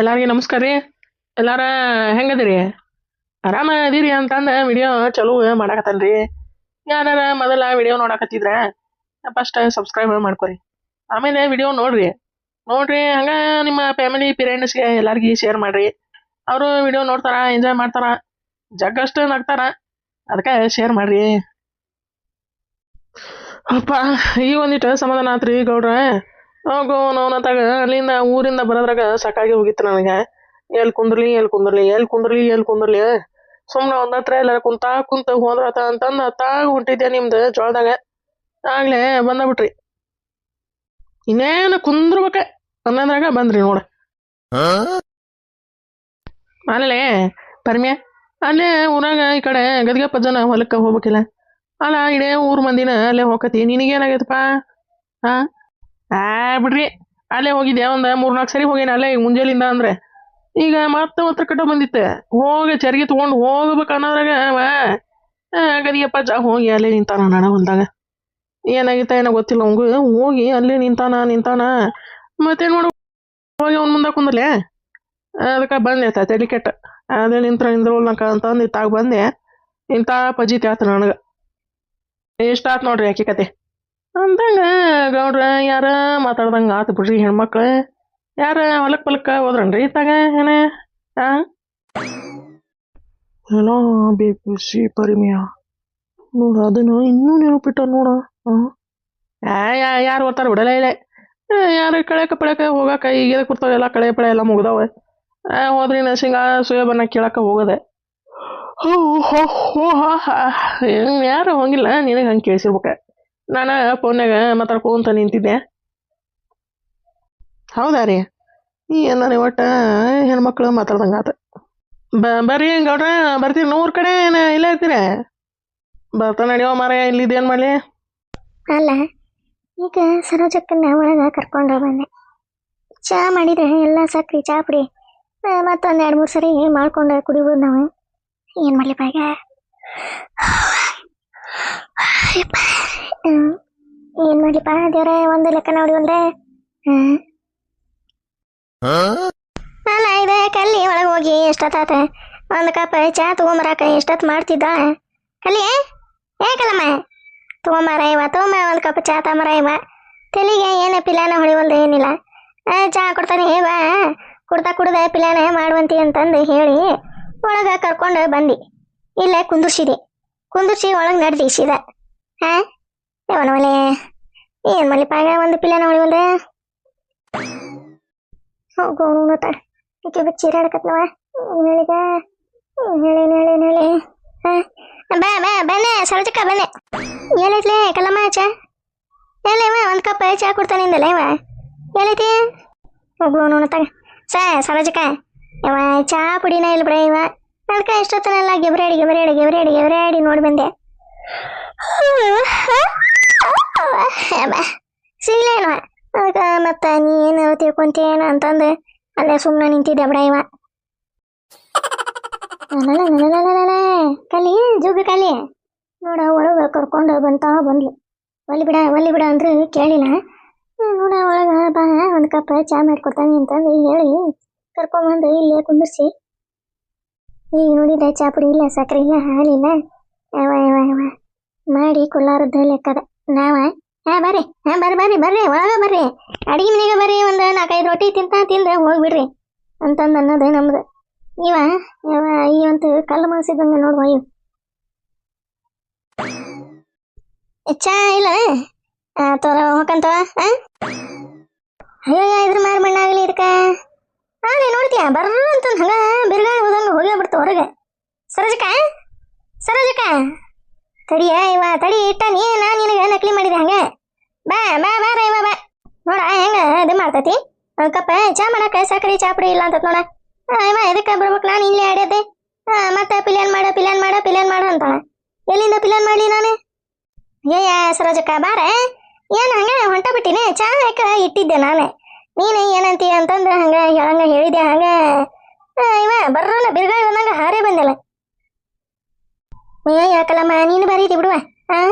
ಎಲ್ಲಾರ್ಗಿ ನಮಸ್ಕಾರ ರೀ. ಎಲ್ಲಾರ ಹೆಂಗದಿರಿ? ಆರಾಮ ಅದೀರಿ ಅಂತಂದು ವಿಡಿಯೋ ಚಲೋ ಮಾಡಾಕತ್ತನ್ರಿ ಯಾರ ಮೊದಲ ವಿಡಿಯೋ ನೋಡಾಕತ್ತಿದ್ರ ಫಸ್ಟ್ ಸಬ್ಸ್ಕ್ರೈಬ್ ಮಾಡ್ಕೊರಿ. ಆಮೇಲೆ ವಿಡಿಯೋ ನೋಡ್ರಿ. ನೋಡ್ರಿ, ಹಂಗ ನಿಮ್ಮ ಫ್ಯಾಮಿಲಿ ಪೇರೆಂಟ್ಸ್ಗೆ ಎಲ್ಲಾರ್ಗಿ ಶೇರ್ ಮಾಡ್ರಿ. ಅವರು ವಿಡಿಯೋ ನೋಡ್ತಾರ ಎಂಜಾಯ್ ಮಾಡ್ತಾರ, ಜಗ್ಗಷ್ಟು ನಗ್ತಾರ ಅದಕ್ಕೆ ಶೇರ್ ಮಾಡ್ರಿ. ಅಪ್ಪ, ಈ ಒಂದಿಟ್ಟು ಸಮಾಧಾನ ಆತ್ರಿ ಗೌಡ್ರ. ಹೋಗು ನೋನತ್ತಾಗ ಅಲ್ಲಿಂದ ಊರಿಂದ ಬರೋದ್ರಾಗ ಸಾಕಾಗಿ ಹೋಗಿತ್ತು ನನಗೆ. ಎಲ್ಲಿ ಕುಂದ್ರಲಿ ಎಲ್ಲಿ ಕುಂದ್ರಲಿ ಎಲ್ಲಿ ಕುಂದ್ರಲಿ ಎಲ್ಲಿ ಕುಂದ್ರಲಿ. ಸುಮ್ಮನೆ ಒಂದ ಹತ್ರ ಎಲ್ಲಾರ ಕುಂತಾ ಕುಂತ ಹೋದ್ರತ ಅಂತಂದು ತಾಗ ಹೊಂಟಿದ್ದೆ ನಿಮ್ದು ಜೋಳದಾಗ. ಆಗ್ಲೇ ಬಂದ ಬಿಟ್ರಿ. ಇನ್ನೇನು ಕುಂದ್ರಬೇಕ ಅನ್ನೋದ್ರಾಗ ಬಂದ್ರಿ ನೋಡ. ಆಮೇಲೆ ಪರ್ಮ್ಯ ಅಲ್ಲೇ ಊರಾಗ ಈ ಕಡೆ ಗದಿಗೆ ಪಜ್ಜನ ಹೊಲಕ್ಕೆ ಹೋಗ್ಬೇಕಿಲ್ಲ. ಅಲ್ಲ ಇಡೇ ಊರ್ ಮಂದಿನ ಅಲ್ಲೇ ಹೋಗತಿ ನಿನಗೇನಾಗೈತಪ್ಪ? ಹಾ? ಆ, ಬಿಡ್ರಿ. ಅಲ್ಲೇ ಹೋಗಿದ್ದೆ ಒಂದ್ ಮೂರ್ನಾಲ್ಕು ಸರಿ ಹೋಗೇನ? ಅಲ್ಲೇ ಈಗ ಮುಂಜಾಲಿಂದ ಅಂದ್ರೆ. ಈಗ ಮತ್ತೆ ಹತ್ರ ಕಟ್ಟ ಬಂದಿತ್ತೆ. ಹೋಗಿ ಚರ್ಗಿ ತಗೊಂಡು ಹೋಗ್ಬೇಕು ಅನ್ನೋದ್ರಾಗ ಗದಿಯಪ್ಪ ಜಾ, ಹೋಗಿ ಅಲ್ಲೇ ನಿಂತಾನ ನಾಣ ಹೊಲ್ದಾಗ. ಏನಾಗಿತ್ತ ಏನೋ ಗೊತ್ತಿಲ್ಲ ಅವಂಗು ಹೋಗಿ ಅಲ್ಲೇ ನಿಂತಾನ ನಿಂತಾನ. ಮತ್ತೆ ಮಾಡು? ಹೋಗಿ ಅವ್ನ ಮುಂದೆ ಕುಂದಲೆ ಅದಕ್ಕೆ ಬಂದೆ ತ ತಲೆ ಕೆಟ್ಟ ಅದೇ ನಿಂತ್ರ ಅಂತ ಅಂತಂದು ಇತ್ತಾಗ ಬಂದೆ. ಇಂಥ ಪಜಿತಿ ಆತು ನನಗೆ. ಇಷ್ಟ ಆತ್ ನೋಡ್ರಿ ಯಾಕೆ ಕತೆ? ಅಂದಂಗ ಗೌಡ್ರ ಯಾರ ಮಾತಾಡ್ದಂಗ ಆತು ಬಿಡ್ರಿ ಹೆಣ್ಮಕ್ಳು ಯಾರ ಹೊಲಕ್ ಪಲಕ್ಕ ಹೋದ್ರನ್ರಿ ಇತ್ತಾಗ ಏನ ಆ ಏನೋ ಬೇಕು ಸಿ ಪರಿಮಯ ನೋಡ ಅದನ್ನ ಇನ್ನೂ ನೆನಪಿಟ್ಟ ನೋಡ ಯಾ ಯಾರು ಓದ್ತಾರ ಬಿಡಲ್ಲ ಇಲ್ಲ ಯಾರು ಕಳೆಕ ಪಳೆಕ ಹೋಗಾಕ ಈಗ ಎದಕ್ ಬರ್ತಾವ ಎಲ್ಲ ಕಳೆ ಪಳೆ ಎಲ್ಲ ಮುಗ್ದಾವೆ ಆ, ಹೋದ್ರಿ ನಾ ಶೇಂಗಾ ಸೋಯಾಬನ್ನ ಕೇಳಕ ಹೋಗದೆ ಹೋ ಹೋ ಹೋ ಹಾ ಹಾ ಏನ್ ಯಾರು ಹೋಗಿಲ್ಲ ನಿನಗೆ ಹಂಗೆ ಕೇಳಿಸಿರ್ಬೇಕ ನಾನು ಫೋನ್ಯಾಗ ಮಾತಾಡ್ಕೊಂತ ನಿಂತಿದ್ದೆ. ಹೌದಾ ರೀ? ಏನಾರ ಒಟ್ಟು ಹೆಣ್ಮಕ್ಳು ಮಾತಾಡ್ದಂಗ ಆತ. ಬ, ಬರ್ರಿ ಗೌಡ್ರ, ಬರ್ತೀರಿ ನೂರು ಕಡೆ ಇಲ್ಲ ಇರ್ತೀರ? ಬರ್ತಾ ನಡಿಯೋ ಮಾರ ಇಲ್ಲಿದ್ದೇನ್ ಮಾಡಲಿ? ಅಲ್ಲ, ಈಗ ಸರೋಜಕ್ಕನ್ನ ಒಳಗೆ ಕರ್ಕೊಂಡು ಬಂದೆ. ಚಹಾ ಮಾಡಿದ್ರೆ ಎಲ್ಲ ಸಕ್ರಿ, ಚಾ ಪುಡಿ. ಮತ್ತೊಂದು ಎರಡು ಮೂರು ಸರಿ ಮಾಡ್ಕೊಂಡು ಕುಡಿಬೋದು ನಾವು. ಏನು ಮಾಡಲಿ ಈಗ ಏನು ಮಾಡ್ಲಿಪ್ಪ ದೇವ್ರೆ ಒಂದು ಲೆಕ್ಕ ನೋಡಿ ಒಂದ್ರೆ ಹ್ಮ್. ಐದ ಇದೆ ಕಲ್ಲಿ ಒಳಗೆ ಹೋಗಿ ಎಷ್ಟೊತ್ತಾತ? ಒಂದು ಕಪ್ ಚಾ ತಗೊಂಬರಾಕ ಎಷ್ಟೊತ್ತು ಮಾಡ್ತಿದ್ದ? ಕಲ್ಲಿ ಏಕಲಮ್ಮ ಕಲ್ಲಮ್ಮ? ತಗೊಂಬಾರ ಇವ ತಗೊಂಬ ಒಂದು ಕಪ್ ಚಾ ತಗೊಂಬರ ಇವ. ತಲೆಗೆ ಏನು ಪಿಲಾನ ಹೊಳಿವಲ್ದು ಏನಿಲ್ಲ. ಚಾ ಕೊಡ್ತಾನೆ ಬಾ. ಕುಡ್ತಾ ಕುಡ್ದ ಪಿಲಾನ ಮಾಡುವಂತಿ ಅಂತಂದು ಹೇಳಿ ಒಳಗೆ ಕರ್ಕೊಂಡು ಬಂದು. ಇಲ್ಲೇ ಕುಂದುರ್ಸಿದೆ. ಕುಂದುರ್ಸಿ ಒಳಗೆ ನಡೆದಿಸಿದ ಹಾ? ಅವನ ಏನ್ ಮಲ್ಲಿಪಾಗ ಒಂದು ಪಿಲಾನ ಒಂದು. ಹೋಗು ನೋಟ ಈಕೆ ಬಿಟ್ಟು ಚೀರಾಡಕತ್ನವ ಹೇಳಿಗ ಹೇಳಿ ಹೇಳಿ ಹೇಳಿ? ಬಾ ಬಾ, ಬನ್ನೆ, ಸರೋಜಕ್ಕ ಬನ್ನೆ. ಹೇಳೈತ್ಲೆ ಕಲ್ಲಮ್ಮ, ಚಾ? ಹೇಳ ಇವ, ಒಂದು ಕಪ್ ಚಾ ಕೊಡ್ತಾನಿಂದಲ್ಲ ಇವ. ಹೇಳೈತಿ ಹೋಗು ನೋಡ ತಗ ಸಾ, ಸರೋಜಕ್ಕ. ಇವ ಚಾ ಪುಡಿನ ಇಲ್ಲ ಬಿಡ ಇವ. ಅದಕ್ಕೆ ಎಷ್ಟೊತ್ತನೆಲ್ಲ ಗೆಬ್ರಾಡಿ ಗೆಬ್ರಾಡಿ ಗೆಬ್ರಾಡಿ ಗೆಬ್ರಾಡಿ ನೋಡಿ ಬಂದೆ. ಸಿಗ್ಲೇನು ಅದಕ್ಕೆ ಮತ್ತೆ ನೀ ಏನು ತಿಳ್ಕೊಂತೇನ ಅಂತಂದು ಅಲ್ಲೇ ಸುಮ್ಮನೆ ನಿಂತಿದ್ದೆ ಬಿಡ ಇವ ಅಲಲಲಲಲಲಲ. ಕಲಿ ಜುಗ್ಗ ಕಲಿ ನೋಡ ಒಳಗೆ ಕರ್ಕೊಂಡು ಬಂತಾ ಬಂದ್ಲು ಒಲ್ಲಿ ಬಿಡ ಒಲ್ಲಿ ಬಿಡ ಅಂದ್ರೆ ಕೇಳಿಲ್ಲ ಹ್ಮ್, ನೋಡ ಒಳಗೆ ಬಾ ಒಂದು ಕಪ್ ಚಾ ಮಾಡಿಕೊಡ್ತಾನೆ ಅಂತಂದು ಹೇಳಿ ಕರ್ಕೊಂಬಂದು ಇಲ್ಲೇ ಕುಂದಿರ್ಸಿ ಈಗ ನೋಡಿದ್ರೆ ಚಾ ಪುಡಿ ಇಲ್ಲ ಸಕ್ಕರೆ ಇಲ್ಲ ಹಾಲಿಲ್ಲ ಯಾವ ಯಾವ ಯಾವ ಮಾಡಿ ಕೊಲ್ಲಾರದ್ದು ಲೆಕ್ಕದ ನಾವ ಹಾ ಬರ್ರಿ ಹಾ ಬರ್ರಿ ಬರ್ರಿ ಬರ್ರಿ ಒಳಗ ಬರ್ರಿ ಅಡಿಗೆ ಮನೆಗೆ ಬರ್ರಿ ಒಂದು ನಾಲ್ಕೈದು ರೊಟ್ಟಿ ತಿಂತ ತಿಂದ ಹೋಗ್ಬಿಡ್ರಿ ಅಂತಂದು ಅನ್ನೋದು ನಮ್ದು ಇವ ಇವ ಈ ಒಂದು ಕಲ್ಲು ಮಾಸಿದಂಗ ನೋಡುವ ಇವ್ ಚಾ ಇಲ್ಲ ಆ, ತೋರ ಹೋಗಂತವ ಅಯ್ಯೋ ಇದ್ರ ಮಾರು ಮಣ್ಣಾಗಲಿ ಇದಕ್ಕ ಹಾಂ ನೋಡ್ತೀಯ ಬರ್ರ ಅಂತ ಹಂಗ ಬಿರುಗಾಳಿ ಹೋದಂಗ ಹೋಗೇ ಬಿಡ್ತು ಹೊರಗೆ ಸರೋಜಕ್ಕ ಸರೋಜಕ್ಕ ತಡಿಯ ಇವ, ತಡಿ ನೀ ನಾ ನಿನಗೆ ನಕಲಿ ಮಾಡಿದೆ ಹಂಗೆ. ಬಾ ಬಾ ಬಾ ಇವ, ಬಾ. ನೋಡ ಹೆಂಗ ಇದು ಮಾಡ್ತೈತಿ? ಒಂದ್ ಕಪ್ಪ, ಚಾ ಮಾಡಕ ಸಕ್ಕರೆ ಚಾ ಪುಡಿ ಇಲ್ಲ ಅಂತ ನೋಡ. ಇವ, ಎದಕ್ಕೆ ಬರ್ಬೇಕು ನಾನು ಇಲ್ಲೇ ಆಡ್ಯದೆ ಮತ್ತೆ ಪಿಲ್ಯಾನ್ ಮಾಡ ಪಿಲ್ಯಾನ್ ಮಾಡ ಪಿಲ್ಯಾನ್ ಮಾಡ ಅಂತಾಳ ಎಲ್ಲಿಂದ ಪಿಲ್ಯಾನ್ ಮಾಡಲಿ ನಾನು? ಏಯ ಸರೋಜಕ್ಕ, ಬಾರ. ಏನು ಹಂಗ ಹೊಂಟ ಬಿಟ್ಟಿನಿ? ಚಾ ಯಾಕ ಇಟ್ಟಿದ್ದೆ ನಾನು. ನೀನು ಏನಂತೀಯ ಅಂತಂದ್ರೆ ಹಂಗೆ ಹೇಳಂಗ ಹೇಳಿದೆ ಹಂಗೆ? ಇವ ಬರ್ರಲ್ಲ ಬಿರುಗಾಳಿ ಬಂದಂಗ ಹಾರೇ ಬಂದಿಲ್ಲ. ಏ ಯಾಕಲ್ಲಮ್ಮ? ನೀನು ಬರೀತಿ ಬಿಡುವ ಹಾಂ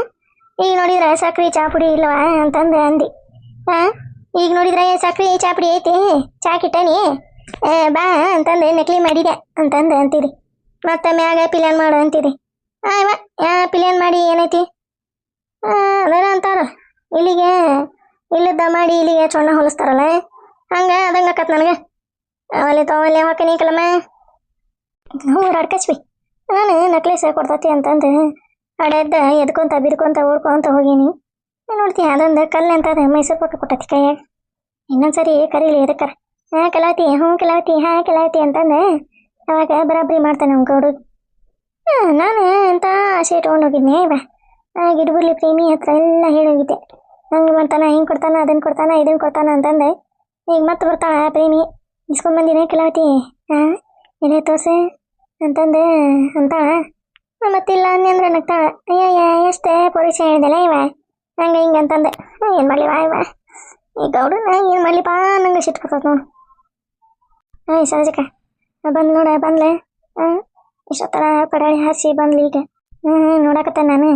ಈಗ ನೋಡಿದ್ರೆ ಸಕ್ರೆ ಚಾಪುಡಿ ಇಲ್ಲವಾ ಅಂತಂದು ಅಂದಿ. ಹಾಂ ಈಗ ನೋಡಿದ್ರೆ ಸಕ್ರೆ ಚಾ ಪುಡಿ ಐತಿ ಚಾ ಕಿಟ್ಟನಿ ಏ ಬಾ ಅಂತಂದು ನೆಕ್ಲಿ ಮಾಡಿದೆ ಅಂತಂದು ಅಂತೀರಿ. ಮತ್ತೆ ಮ್ಯಾಗ ಪಿಲಿಯನ್ ಮಾಡು ಅಂತೀರಿ. ಆಯ್ವ ಯಾ ಪಿಲಿಯನ್ ಮಾಡಿ ಏನೈತಿ? ಆ, ಅದೇನ ಅಂತಾರ. ಇಲ್ಲಿಗೆ ಇಲ್ಲದ ಮಾಡಿ ಇಲ್ಲಿಗೆ ಚೊಣ್ಣ ಹೊಲಿಸ್ತಾರಲ್ಲ ಹಂಗೆ ಅದಂಗ ಆಕತ್ ನನಗೆ. ಅವಲ್ಲಿ ತವಲ್ಲಿ ಹಾಕನಿ ಕಲಮ ಓಡಾಡ್ಕಚ್ವಿ ನಾನು ನಕ್ಲೆಸ್ ಕೊಡ್ತತಿ ಅಂತಂದು ಅಡೆದ್ದ ಎದ್ಕೊಂತ, ಬಿದ್ಕೊಂತ, ಓಡ್ಕೊಂತ ಹೋಗೀನಿ. ನೋಡ್ತೀನಿ ಅದೊಂದು ಕಲ್ಲು ಅಂತ ಅದ ಮೈಸೂರು ಪಕ್ಕ ಕೊಟ್ಟತಿ ಕೈಯಾಗ. ಇನ್ನೊಂದ್ಸರಿ ಕರೀಲಿ ಎದಕ್ಕರ ಹಾ, ಕಲಾವತಿ, ಹ್ಞೂ ಕಲಾವತಿ, ಹಾ, ಕಲಾವತಿ ಅಂತಂದು ಅವಾಗ ಬರಾಬರಿ ಮಾಡ್ತಾನೆ ಅವ್ನು ಗೌಡು ನಾನು ಅಂತ ಆಸೆ ಇಟ್ಕೊಂಡು ಹೋಗಿದ್ನೆ ಬಾ. ಗಿಡಗುರ್ಲಿ ಪ್ರೇಮಿ ಹತ್ರ ಎಲ್ಲ ಹೇಳೋಗಿದ್ದೆ ಹಂಗೆ ಮಾಡ್ತಾನ, ಹಿಂಗೆ ಕೊಡ್ತಾನ ಅದನ್ನು ಕೊಡ್ತಾನ ಇದನ್ನು ಕೊಡ್ತಾನ ಅಂತಂದೆ ಈಗ ಮತ್ತೆ ಬರ್ತಾಳ ಪ್ರೇಮಿ. ಇಸ್ಕೊಂಬಂದಿನ ಕಲಾವತಿ. ಹಾಂ ಇದೇ ತೋರ್ಸೆ. ಅಂತಂದೆ ಅಂತಾಳ ಮತ್ತಿಲ್ಲ ಅಂದ್ರೆ ನಗ್ತಾಳ ಅಯ್ಯಯ್ಯ ಎಷ್ಟೇ ಪೊಲೀಸ್ ಹೇಳಿದೆಲ್ಲ ಇವ. ಹಂಗೆ ಹಿಂಗೆ ಅಂತಂದೆ. ಏನು ಮಾಡಲಿ ವಾ ಇವ. ಈ ಗೌಡ ಏನು ಮಾಡಲಿಪ್ಪ, ನಂಗೆ ಸಿಟ್ಟು ಬರ್ತದೆ ನೋಡು. ಹಾಂ ಸಂಜಕ ಬಂದು ನೋಡ ಬಂದ್ಲೆ. ಹಾಂ ಇಷ್ಟೊತ್ತರ ಪಡಾಳಿ ಹಾರಿಸಿ ಬಂದ್ಲಿ ಈಗ. ಹ್ಞೂ ನೋಡಕತ್ತ ನಾನು?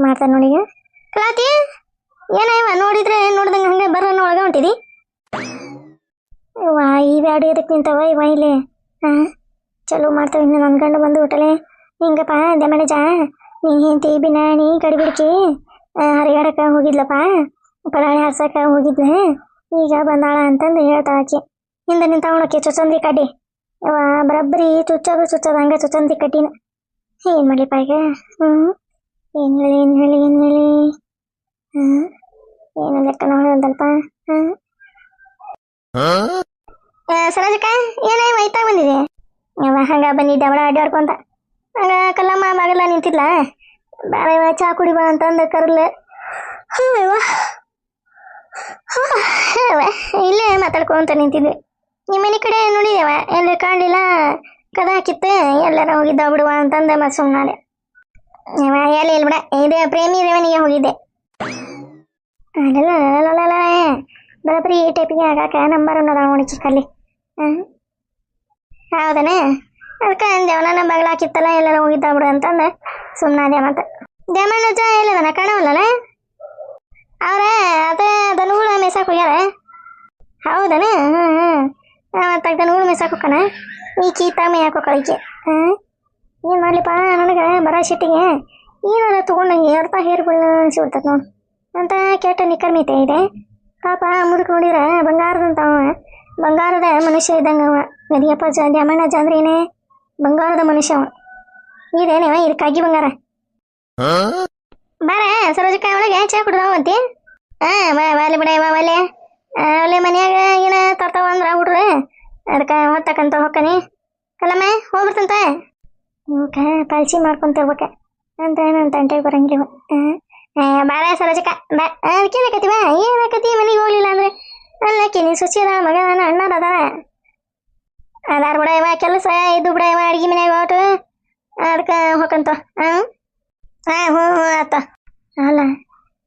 ಮಾಡ್ತಾನೆ ನೋಡಿ ಈಗ. ಕಲಾತಿ ಏನಾಯ್ವ ನೋಡಿದ್ರೆ ನೋಡ್ದಂಗೆ ಹಂಗೆ ಬರೋಣ ಒಳಗೆ ಹೊಂಟಿದಿ? ವಾ ಈ ಬ್ಯಾಡಿ ಅದಕ್ಕೆ ನಿಂತವ, ಇವ ಇಲ್ಲಿ. ಹಾಂ ಚಲೋ ಮಾಡ್ತಾವ ಇನ್ನು ನನ್ನ ಗಂಡ ಬಂದು ಬಿಟ್ಟಲೆ ಹಿಂಗಪ್ಪ ಜಾ. ನೀ ಹೆಂಡತಿ ಬಿನಾಣಿ ಕಡಿಬಿಡ್ಕಿ ಹರಿಗಾಡಕ್ಕೆ ಹೋಗಿದ್ಲಪ್ಪ. ಪಡಾಳಿ ಹಾರ್ಸಕ್ಕೆ ಹೋಗಿದ್ಲೆ ಈಗ ಬಂದಾಳ ಅಂತಂದು ಹೇಳ್ತಾಳೆ ಆಕಿ. ಹಿಂದೆ ನಿಂತಾವಣಕ್ಕೆ ಚುಚ್ಚಂದಿ ಕಡ್ಡಿ. ಬರಬ್ಬರಿ ಚುಚ್ಚೋದು ಚುಚ್ಚೋದು ಹಂಗೆ ಚುಚ್ಚಂದಿ ಕಡ್ಡಿನ. ಏನು ಮಾಡ್ಲಿಪ್ಪ ಈಗ? ಹ್ಞೂ ಏನು ಹೇಳಿ ಏನು ಹೇಳಿ ಏನು ಹೇಳಿ? ಹ್ಞೂ ಏನು ಲೆಕ್ಕ ನೋಡೋದಲ್ಪ ಹ್ಞೂ ಸರೋಜಕ್ಕ ಏನೇ ಮೈತಾ ಬಂದಿದೆ ಅವ ಹಂಗ ಬಂದಿದ್ದೆ ಅವಳ ಅಡ್ಡಾಡ್ಕೊಂತ ಹಂಗ ಕಲ್ಲಮ್ಮ ಮಗಲ್ಲ ನಿಂತಿದ್ಲ ಬೇಡ ಇವ ಚಾ ಕುಡಿ ಬಾ ಅಂತಂದು ಕರ್ಲೆ ಹ್ಞೂ ಇಲ್ಲೇ ಮಾತಾಡ್ಕೊಂತ ನಿಂತಿದ್ವಿ ನಿಮ್ಮ ಮನೆ ಕಡೆ ನೋಡಿದೇವ ಎಲ್ಲ ಕಾಣಲಿಲ್ಲ ಕದ ಹಾಕಿತ್ತೆ ಎಲ್ಲಾರ ಹೋಗಿದ್ದ ಬಿಡುವ ಅಂತಂದೆ ಮತ್ತೆ ಸುಮ್ಮನೆ ಎಲ್ಲಿ ಇಲ್ಲ ಬಿಡ ಇದು ಪ್ರೇಮಿ ರೇವನಿಗೆ ಹೋಗಿದ್ದೆ ಅಲ್ಲಲ್ಲ ಬರಬರಿ ಈ ಟೈಪಿಗೆ ಆಗಾಕ ನಂಬರ್ ಅನ್ನೋದ ನೋಡಿ ಚಿಕ್ಕಲ್ಲಿ ಹಾಂ ಹೌದನೇ? ಅದಕ್ಕೆ ಅಂದೇವ ನಮ್ಮ ಬಗಲ ಹಾಕಿತ್ತಲ್ಲ, ಎಲ್ಲಾರ ಹೋಗಿದ್ದ ಬಿಡು ಅಂತಂದೆ ಸುಮ್ಮನೆ ಮತ್ತೆ ದ್ಯಾಮಣ್ಣಜ್ಜ ಎಲ್ಲದನ ಕಾಣವಲ್ಲಲ್ಲ ಅವ್ರೆ, ಅದೇ ದನಗಳು ಮೇಯ್ಸಕ್ಕೆ ಹೋಗ್ಯಾರ? ಹೌದನ? ಹ್ಞೂ ಹ್ಞೂ ಮತ್ತೆ ದನಗಳು ಮೇಯ್ಸಕ್ಕೆ ಹೋಗ್ಕಣ ಈ ಕೀತ ಮೇಯಕ್ಕೆ ಹೋಗ್ಕಳಿಕೆ ಹಾಂ ಏನು ಮಾಡ್ಲಿಪ್ಪ ನನಗೆ? ಬರ ಸಿಟ್ಟಿಗೆ. ಏನಾರ ತೊಗೊಂಡು ಏರ್ಪ ಹೇರ್ಗಳನ್ನ ಅನ್ಸಿಬಿಡ್ತದೆ ನೋಡು. ಅಂತ ಕೆಟ್ಟ ನಿಕ್ಕರ್ ಮೀತೆ ಇದೆ. ಪಾಪ ಮುದುಕ್ ನೋಡಿದ್ರೆ ಬಂಗಾರದಂತ ಅವ. ಬಂಗಾರದ ಮನುಷ್ಯ ಇದ್ದಂಗವ ಅವ. ಗದಿಯಪ್ಪ ಜ ದ್ಯಾಮಣ್ಣ ಜಾಂದ್ರೇನೆ ಬಂಗಾರದ ಮನುಷ್ಯ ಅವ. ಇದೇನೇವ ಇದು ಕಾಗಿ ಬಂಗಾರ? ಬಾರ ಸರೋಜಕ್ಕ ಒಳಗೆ ಚಾ ಕುಡ್ದಾವಂತಿ ಹಾಂ ಬಾಲಿ ಬಿಡ ಒಲೆ ಒಲೆ ಮನ್ಯಾಗ ಏನ ತರ್ತಾವ ಅಂದ್ರ ಹುಡ್ರು. ಅದಕ್ಕೆ ಹೊತ್ತಕ್ಕಂತ ಹೊಕ್ಕನಿ. ಕಲಮ್ಮ ಹೋಗ್ಬಿಡ್ತಂತ ಇವಕ್ಕ ಪಾಲ್ಸಿ ಮಾಡ್ಕೊಂತಿರ್ಬೇಕ ಅಂತ ಏನಂತ ಅಂಟೆ ಬರಂಗಿಲ್ಲ ಹಾಂ ಬಾರ ಸರೋಜಕ್ಕ ಬಾ. ಅದಕ್ಕೇನಕತಿ ಬಾ? ಏನಕತಿ ಮನೆಗೆ ಹೋಗ್ಲಿಲ್ಲ ಅಂದ್ರೆ? ಅಲ್ಲಕ್ಕಿ ಕಿನಿ ಸುಚಿ ಅದ ಮಗ ನನ್ನ ಅಣ್ಣದ ಅದಾವ ಅದಾರ ಬಿಡ ಕೆಲಸ ಇದು ಬಿಡ ಇವ, ಅಡ್ಗೆ ಮನ್ಯಾಗ ಹೊಟ್ಟು ಅದಕ್ಕೆ ಹೋಗಂತ ಹಾಂ ಹ್ಞೂ ಹ್ಞೂ, ಆತ. ಅಲ್ಲ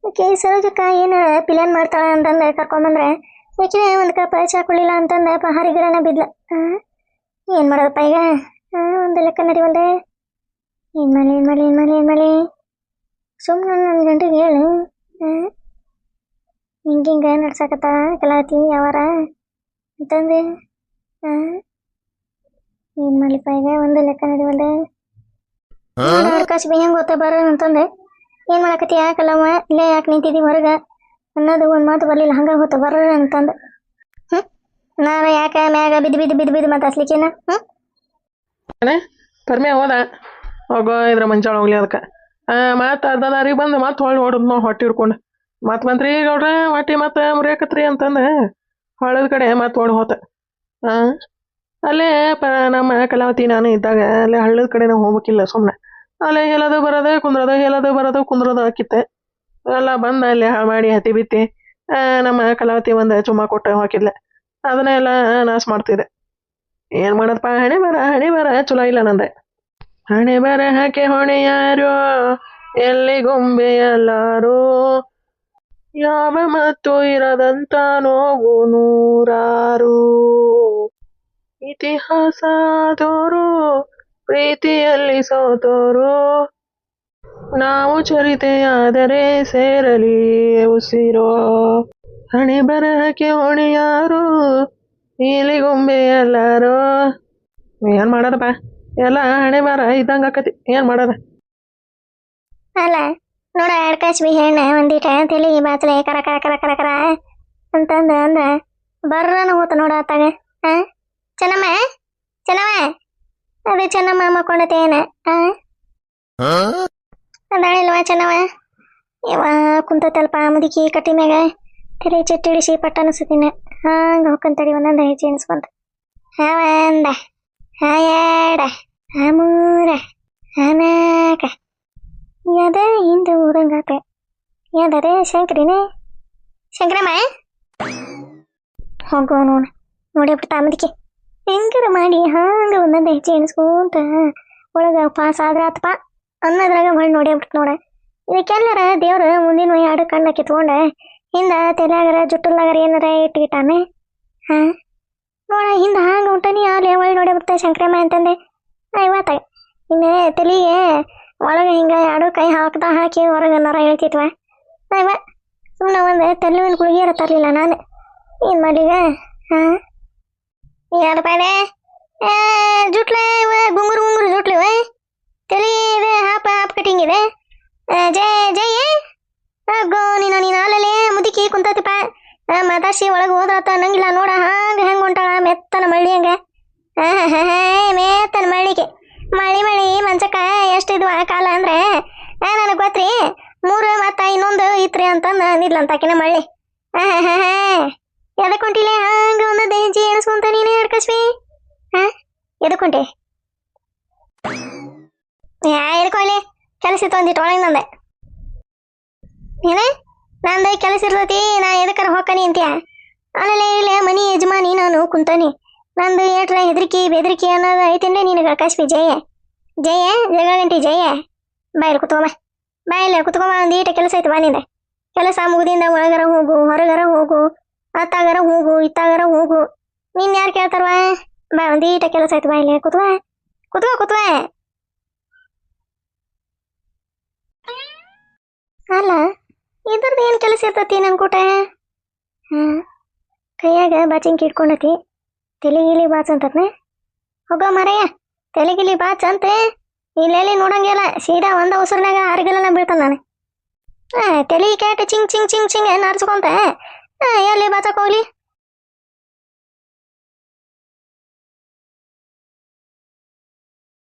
ಓಕೆ ಸರೋಜಕ್ಕ ಏನು ಪಿಲಿಯನ್ ಮಾಡ್ತಾಳ ಅಂತಂದು ಕರ್ಕೊಂಬಂದ್ರೆ ಯಾಕೆ ಒಂದು ಕಪ್ ಚಾ ಕುಡಿಲಿಲ್ಲ ಅಂತಂದು ಗಿಡನ ಬಿದ್ಲ. ಏನು ಮಾಡೋದಪ್ಪ ಈಗ? ಒಂದು ಲೆಕ್ಕ ನಡಿವಲ್ದೆ ಏನು ಮಾಡಲಿ ಏನು ಮಾಡಲಿ ಏನು ಮಾಡಲಿ ಏನು ಮಾಡಲಿ? ಸುಮ್ಮನೆ ನನ್ನ ಗಂಟೆಗೆ ಹೇಳು. ಹಾಂ ಹಿಂಗೆ ಹಿಂಗೆ ನಡ್ಸಕತ್ತ ಕಲಾತಿ ಯಾವಾರ? ಅಂತಂದು ಏನು ಮಾಡಲಿಪ್ಪ ಈಗ? ಒಂದು ಲೆಕ್ಕ ನಡಿವಲ್ದೆ ಅವಕಾಶ ಬಿ ಹೆಂಗೆ ಗೊತ್ತ ಬರ ಅಂತಂದೆ. ಏನು ಮಾಡಕತ್ತಿ ಯಾಕಲ್ಲಮ್ಮ ಇಲ್ಲೇ ಯಾಕೆ ನಿಂತಿದ್ದೀವಿ ಹೊರಗೆ? ಅನ್ನೋದು ಒಂದು ಮಾತು ಬರಲಿಲ್ಲ. ಹಂಗೆ ಗೊತ್ತ ಬರ ಅಂತಂದು. ಹ್ಞೂ ನಾನು ಯಾಕ ಮ್ಯಾಗ ಬಿದ್ದು ಬಿದ್ದು ಬಿದ್ದು ಬಿದ್ದು ಮಾತಾಡ್ಸ್ಲಿಕ್ಕೇನ ಹ್ಞೂ ಪರ್ಮೆ ಹೋದ. ಹೋಗೋ ಇದ್ರ ಮಂಚಾಳ ಹೋಗ್ಲಿ ಅದಕ್ಕೆ. ಆ ಅರ್ಧ ದಾರಿಗೆ ಬಂದು ಮತ್ತೆ ಹೊಳ್ಳಿ ಹೊಡೆದ್ ನಾವು ಹೊಟ್ಟೆ ಹಿಡ್ಕೊಂಡು. ಮತ್ತೆ ಮಂತ್ರಿ ಗೌಡ್ರ ಒಟ್ಟಿ ಮತ್ತೆ ಮುರಿಯಾಕತ್ರಿ ಅಂತಂದು ಹೊಳದ ಕಡೆ ಮತ್ತೆ ಹೊಡ್ ಹೋತ. ಆ ಅಲ್ಲೇ ಪ ನಮ್ಮ ಕಲಾವತಿ ನಾನು ಇದ್ದಾಗ ಅಲ್ಲೇ ಹಳ್ಳದ ಕಡೆ ನಾವು ಹೋಗ್ಬೇಕಿಲ್ಲ ಸುಮ್ಮನೆ ಅಲ್ಲೇ ಹೇಳೋದು ಬರೋದು ಕುಂದ್ರೋದು ಹೇಳೋದು ಬರೋದು ಕುಂದ್ರೋದು ಹಾಕಿತ್ತೆ ಎಲ್ಲ ಬಂದು ಅಲ್ಲಿ ಹಾಳು ಮಾಡಿ ಹತ್ತಿ ಬಿತ್ತಿ ಆ, ನಮ್ಮ ಕಲಾವತಿ ಒಂದು ಚುಮ್ಮ ಕೊಟ್ಟು ಹಾಕಿದ್ಲೆ. ಅದನ್ನೆಲ್ಲ ನಾಶ ಮಾಡ್ತಿದ್ದೆ. ಏನು ಮಾಡದಪ್ಪ ಹಣೆ ಬರ ಹಣೆ ಬರ ಚಲೋ ಇಲ್ಲ ನಂದೆ. ಹಣೆ ಬರ ಹಾಕಿ ಹೊಣೆ ಯಾರೋ ಎಲ್ಲಿ ಗೊಂಬೆಯಲ್ಲಾರು ಯಾವ ಮತ್ತು ಇರದಂತ ನೋವು ನೂರಾರು. ಇತಿಹಾಸದೋರು ಪ್ರೀತಿಯಲ್ಲಿ ಸೋತೋರು. ನಾವು ಚರಿತೆಯಾದರೆ ಸೇರಲಿ ಉಸಿರೋ. ಹಣೆ ಬರಹಕ್ಕೆ ಹೊಣೆಯಾರು ಇಲಿಗೊಂಬೆ ಎಲ್ಲಾರು ಏನ್ ಮಾಡೋದಪ್ಪ? ಎಲ್ಲ ಹಣೆ ಬರ ಇದ್ದಂಗ ಆಕತಿ ಏನು ಮಾಡೋದ? ಅಲ್ಲ ನೋಡ ಎರಡು ಕಾಸು ಹೆಣ್ಣೆ ಒಂದಿಟ ತಲೆ ಬಾಚಲೆ ಕರ ಕರ ಕರ ಕರ ಕರ ಅಂತಂದ ಅಂದ. ಬರ್ರನ ಹೋತ ನೋಡ ಆತಾಗ. ಹಾ ಚೆನ್ನಮ್ಮ? ಚೆನ್ನಮ್ಮ? ಅದೇ ಚೆನ್ನಮ್ಮ ಮಕ್ಕೊಂಡತೇನ. ಹಾ? ಅದಾಳಿಲ್ವಾ ಚೆನ್ನವ ಇವ ಕುಂತತಲ್ಪ ಮುದುಕಿ ಕಟ್ಟಿ ಮ್ಯಾಗ. ತಲೆ ಚಿಟ್ಟಿಡಿಸಿ ಪಟ್ಟ ಅನಿಸ್ತೀನಿ ಹಂಗ ಹೊಕ್ಕಂತಡಿ ಒಂದೊಂದು ಹೆಜ್ಜೆ ಅನಿಸ್ಕೊಂತ ಹಾವ ಅಂದ. ಮೂರ. ಹಾ ಹಾನಾಕ ಯಾದ ಹಿಂದೆ ಊರಂಗಾತ ಯಾದರೆ ಶಂಕರಿನೇ ಶಂಕರಮ್ಮ ಹೋಗೋ ನೋಡ ನೋಡೇ ಬಿಡ್ತಾ ಮುದುಕಿ ಹೆಂಗಾರ ಮಾಡಿ ಹಂಗ ಒಂದೊಂದು ಹೆಜ್ಜೆ ಎಣಿಸ್ಕೊಂತ ಒಳಗ ಪಾಸ್ ಆದ್ರ ಆತಪ್ಪ ಅನ್ನೋದ್ರಾಗ ಮಾಡಿ ನೋಡೇ ಬಿಡ್ತು ನೋಡ ಇದಕ್ಕೆಲ್ಲರ ದೇವ್ರ ಮುಂದಿನ ಮೈ ಆಡು ಕಣ್ಣ ಕಿತ್ಕೊಂಡ ಹಿಂದ ತಲೆಯಾಗರ ಜುಟ್ಟಲ್ಲಾಗರ ಏನಾರ ಇಟ್ಟಿಟ್ಟಾನೆ ಹಾ ನೋಡ ಹಿಂದ ಹಾಂಗ ಉಂಟಾನಿ ಅಲ್ಲಿ ಒಳ್ಳೆ ನೋಡೇ ಬಿಡ್ತಾ ಶಂಕರಮ್ಮ ಅಂತಂದೆ ಐವತ್ತ ಇನ್ನು ತಲೆಗೆ ಒಳಗೆ ಹಿಂಗ ಎರಡು ಕೈ ಹಾಕ್ತಾ ಹಾಕಿ ಹೊರಗೆ ನರ ಹೇಳ್ತಿದ್ವ. ಐವ ಸುಮ್ಮನೆ ಒಂದು ತಲೆವಿನ ಗುಳಿಗೆರ ತರಲಿಲ್ಲ ನಾನು. ಏನು ಮಾಡೀಗ ಹಾ? ಎರಡು ರೂಪಾಯಿ ಜುಟ್ಲೆ ಇವ ಗುಂಗುರು ಗುಂಗುರು ಜುಟ್ಲು ಇವ ತಲೆ ಇದೆ ಹಾಪ ಹಾಪ್ ಕಟಿಂಗ್ ಇದೆ. ಆ, ಜಯ ಜಯ ಗೋ ನೀನು ನೀನು ಅಲ್ಲಲ್ಲೇ ಮುದುಕಿ ಕುಂತತಿಪ್ಪ ಮಾತಾಡ್ಸಿ ಒಳಗೆ ಹೋದ್ರತ ನಂಗಿಲ್ಲ ನೋಡ ಹಂಗ ಹೆಂಗೆ ಹೊಂಟಾಳ ಮೆತ್ತನ ಮಳ್ಳಿ ಹಂಗ ಮೇತನ ಮಳ್ಳಿಗೆ. ಮಳಿ ಮಳಿ ಮಂಚಕ್ಕ ಎಷ್ಟು ಇದು ಆ ಕಾಲ ಅಂದ್ರೆ? ನನಗೆ ಗೊತ್ತ್ರಿ, ಮೂರು ಮತ್ತ ಇನ್ನೊಂದು ಇತ್ರಿ ಅಂತಂದು ನಿಲ್ಲಂತ ಆಕಿನ ಮಳ್ಳಿ ಎದಕ್ ಹೊಂಟಿಲೆ? ಹಂಗ ಒಂದು ದೇಜಿ ಎಣಸ್ಕೊಂತ ನೀನೇ ಹಿಡ್ಕಸ್ವಿ ಹಾ, ಎದಕ್ ಹೊಂಟಿ? ಯಾ ಇರ್ಕೊಳ್ಳಿ ಕೆಲಸ ಇತ್ತು ಒಂದಿಟ್ಟು ಒಳಗೆ ನಂದೆ. ಏನೇ? ನಂದು ಕೆಲಸ ಇರ್ತೈತಿ ನಾ ಎದಕ್ಕಾರ ಹೊಕ್ಕನಿ ಅಂತ್ಯ? ಆಮೇಲೆ ಇಲ್ಲೇ, ಮನಿ ಯಜಮಾನಿ ನಾನು ಕುಂತಾನಿ. ನಂದು ಏಟ್ರ ಹೆದರಿಕೆ, ಬೆದರಿಕೆ ಅನ್ನೋದು ಐತಿಂದೆ ನಿನಗೆ ಕಸ್ಬಿ ಜಯ. ಜಯ ಜಗಗಂಟಿ ಜಯ. ಬಾಯಲ್ಲಿ ಕುತ್ಕೊಮ್ಮ ಬಾಯಲ್ಲಿ ಕುತ್ಕೊಮ್ಮ ಒಂದು ಈಟ ಕೆಲಸ ಐತಿ ಬಾನಿಂದ ಕೆಲಸ ಮುಗಿದಿಂದ ಒಳಗರ ಹೋಗು, ಹೊರಗರ ಹೋಗು, ಅತ್ತಾಗರ ಹೋಗು, ಇತ್ತಾಗರ ಹೋಗು. ನಿನ್ನ ಯಾರು ಕೇಳ್ತಾರವಾ ಬಾ? ಒಂದು ಈಟ ಕೆಲಸ ಐತಿ ಬಾಯಲ್ಲಿ ಕುತ್ವ ಕುತ್ಕೋ ಕುತ್ವ ಅಲ್ಲ, ಇದ್ರದ್ದು ಏನು ಕೆಲಸ ಇರ್ತತಿ ನನ್ನ ಕೂಟ? ಹಾಂ, ಕೈಯಾಗ ಬಾಚಿಂಗ್ ಇಟ್ಕೊಂಡತಿ ತಲೆಗಿಲಿ ಬಾಚ್ ಅಂತತ್ನೆ ಹೋಗೋ ಮರೆಯ, ತಲೆಗಿಲಿ ಬಾಚ್ ಅಂತೆ ಇಲ್ಲೆಲ್ಲಿ ನೋಡಂಗಿಲ್ಲ ಸೀದಾ ಒಂದು ಅವಸರನಾಗ ಆರಿಗೆಲ್ಲ ಬೀಳ್ತಾನ ನಾನು. ತಲೆ ಕ್ಯಾಟ್ ಚಿಂಗ್ ಚಿಂಗ್ ಚಿಂಗ್ ಚಿಂಗ್ ಏನು ಅರ್ಸ್ಕೊಂತೆ ಎಲ್ಲಿ ಬಾಚಕ್ ಹೋಗ್ಲಿ